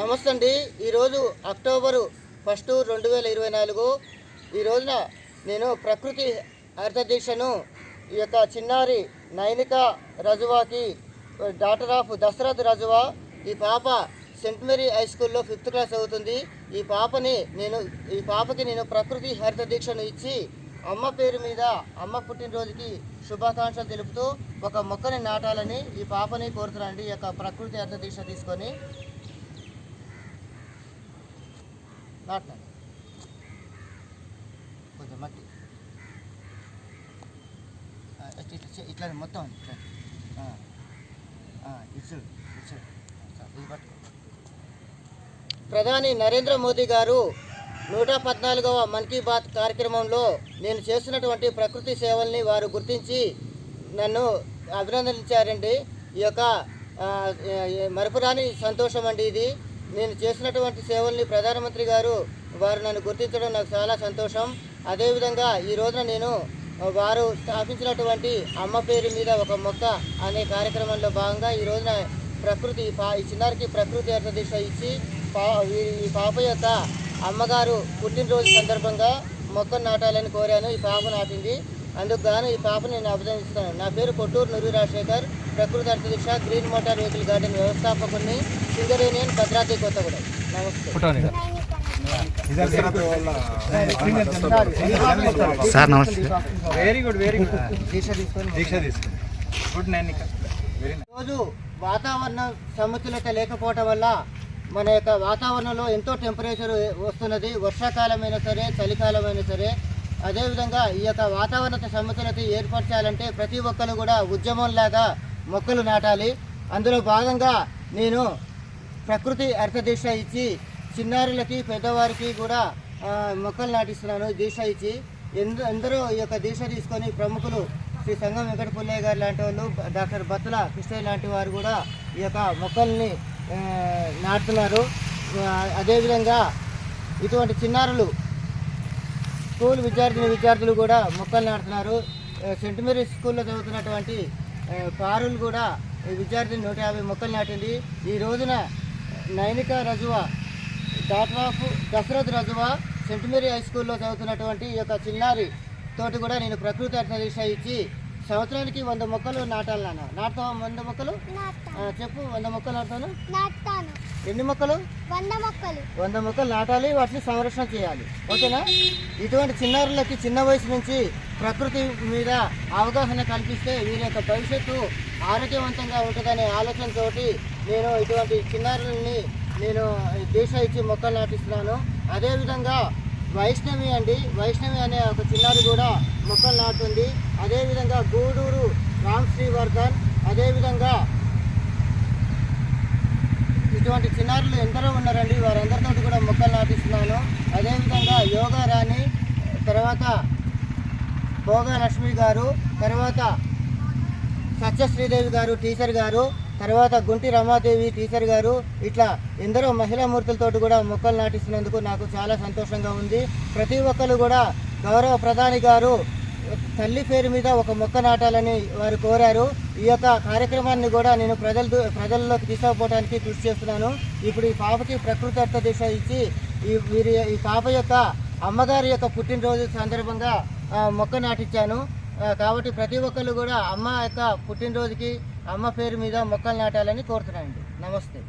నమస్తే అండి. ఈరోజు అక్టోబరు ఫస్ట్ రెండు వేల ఇరవై నాలుగు. ఈ రోజున నేను ప్రకృతి హరిత దీక్షను ఈ యొక్క చిన్నారి నైనిక రజువాకి డాక్టర్ ఆఫ్ దశరథ్ రజువా ఈ పాప సెంట్ మేరీ హై స్కూల్లో ఫిఫ్త్ క్లాస్ అవుతుంది. ఈ పాపని నేను ఈ పాపకి నేను ప్రకృతి హరిత దీక్షను ఇచ్చి అమ్మ పేరు మీద అమ్మ పుట్టినరోజుకి శుభాకాంక్షలు తెలుపుతూ ఒక మొక్కని నాటాలని ఈ పాపని కోరుతున్నానండి ఈ యొక్క ప్రకృతి హరిత దీక్ష తీసుకొని. నాటాను కొంచెం మట్టి. ఇట్లా ఇట్లా మొత్తం ఇట్లా. ఇది పట్టుకో. ప్రధాని నరేంద్ర మోదీ గారు నూట పద్నాలుగవ మన్ కీ బాత్ కార్యక్రమంలో నేను చేస్తున్నటువంటి ప్రకృతి సేవల్ని వారు గుర్తించి నన్ను అభినందించారండి. ఈ యొక్క మరపురాని సంతోషం అండి ఇది. నేను చేసినటువంటి సేవల్ని ప్రధానమంత్రి గారు వారు నన్ను గుర్తించడం నాకు చాలా సంతోషం. అదేవిధంగా ఈ రోజున నేను వారు స్థాపించినటువంటి అమ్మ పేరు మీద ఒక మొక్క అనే కార్యక్రమంలో భాగంగా ఈ రోజున ప్రకృతి ఈ పా ఈ చిన్నారికి ప్రకృతి అర్థ దిశ ఇచ్చి పా ఈ పాప యొక్క అమ్మగారు పుట్టినరోజు సందర్భంగా మొక్కను నాటాలని కోరాను. ఈ పాప నాటింది. అందుకు గాను ఈ పాపని నేను అభినందిస్తాను నా పేరు కొట్టూరు నురి రాజశేఖర్. ప్రకృతి అర్థ దిశ గ్రీన్ మోటార్ వెహికల్ గార్డెన్ వ్యవస్థాపకుని సింగరేనియన్ భద్రాద్రి కొత్తగూడెం. నమస్తే. సార్. నమస్తే. Very good very good. దీక్ష తీసుకొని దీక్ష గుడ్ రోజు వాతావరణ సమతుల్యత లేకపోవటం వల్ల మన యొక్క వాతావరణంలో ఎంతో టెంపరేచర్ వస్తున్నది. వర్షాకాలమైనా సరే చలికాలమైనా సరే అదేవిధంగా ఈ యొక్క వాతావరణ సమతులత ఏర్పరచాలంటే ప్రతి ఒక్కరు కూడా ఉద్యమంలాగా మొక్కలు నాటాలి. అందులో భాగంగా నేను ప్రకృతి అర్థ దీక్ష ఇచ్చి చిన్నారులకి పెద్దవారికి కూడా మొక్కలు నాటిస్తున్నాను దీక్ష ఇచ్చి. ఎందరో ఈ యొక్క దీక్ష తీసుకొని ప్రముఖులు శ్రీ సంగం వెంకట పుల్లయ్య గారు లాంటి వాళ్ళు డాక్టర్ బత్తుల కృష్ణయ్య లాంటి వారు కూడా ఈ యొక్క మొక్కల్ని నాటుతున్నారు. అదేవిధంగా ఇటువంటి చిన్నారులు స్కూల్ విద్యార్థిని విద్యార్థులు కూడా మొక్కలు నాటుతున్నారు. సెంట్ మేరీస్ స్కూల్లో చదువుతున్నటువంటి పారులు కూడా ఈ విద్యార్థిని నూట యాభై మొక్కలు నాటింది. ఈ రోజున Nainika Rajuva of Dasharath Rajuva Saint Mary high స్కూల్లో చదువుతున్నటువంటి ఈ యొక్క చిన్నారి తోటి కూడా నేను ప్రకృతి అర్థదీక్ష ఇచ్చి సంవత్సరానికి వంద మొక్కలు నాటాలి నాన్న. నాటుతావా? వంద మొక్కలు? చెప్పు వంద మొక్కలు నాటుతాను? నాటుతాను. ఎన్ని మొక్కలు? వంద మొక్కలు. వంద మొక్కలు నాటాలి వాటిని సంరక్షణ చేయాలి. ఓకేనా? ఇటువంటి చిన్నారులకి చిన్న వయసు నుంచి ప్రకృతి మీద అవగాహన కల్పిస్తే వీరి యొక్క భవిష్యత్తు ఆరోగ్యవంతంగా ఉంటుందనే ఆలోచనతోటి నేను ఇటువంటి చిన్నారులని నేను దేశ ఇచ్చి మొక్కలు నాటిస్తున్నాను. అదేవిధంగా వైష్ణవి అండి వైష్ణవి అనే ఒక చిన్నారి కూడా మొక్కలు నాటుతుంది అదేవిధంగా గూడూరు రామ్ శ్రీవర్ధన్ అదేవిధంగా ఇటువంటి చిన్నారులు ఎందరో ఉన్నారండి. వారందరితో కూడా మొక్కలు నాటిస్తున్నాను. అదేవిధంగా యోగా రాణి తర్వాత భోగా లక్ష్మి గారు తర్వాత సత్యశ్రీదేవి గారు టీచర్ గారు తర్వాత గుంటి రమాదేవి టీచర్ గారు ఇట్లా ఎందరో మహిళా మూర్తులతో కూడా మొక్కలు నాటిస్తున్నందుకు నాకు చాలా సంతోషంగా ఉంది. ప్రతి ఒక్కరు కూడా గౌరవ ప్రధాని గారు తల్లి పేరు మీద ఒక మొక్క నాటాలని వారు కోరారు. ఈ యొక్క కార్యక్రమాన్ని కూడా నేను ప్రజల ప్రజల్లోకి తీసుకుపోవడానికి కృషి చేస్తున్నాను. ఇప్పుడు ఈ పాపకి ప్రకృతి దిశ ఇచ్చి ఈ వీరి ఈ పాప యొక్క అమ్మగారి యొక్క పుట్టినరోజు సందర్భంగా మొక్క నాటించాను. కాబట్టి ప్రతి ఒక్కరు కూడా అమ్మ యొక్క పుట్టినరోజుకి అమ్మ పేరు మీద మొక్కలు నాటాలని కోరుతున్నానండి. నమస్తే.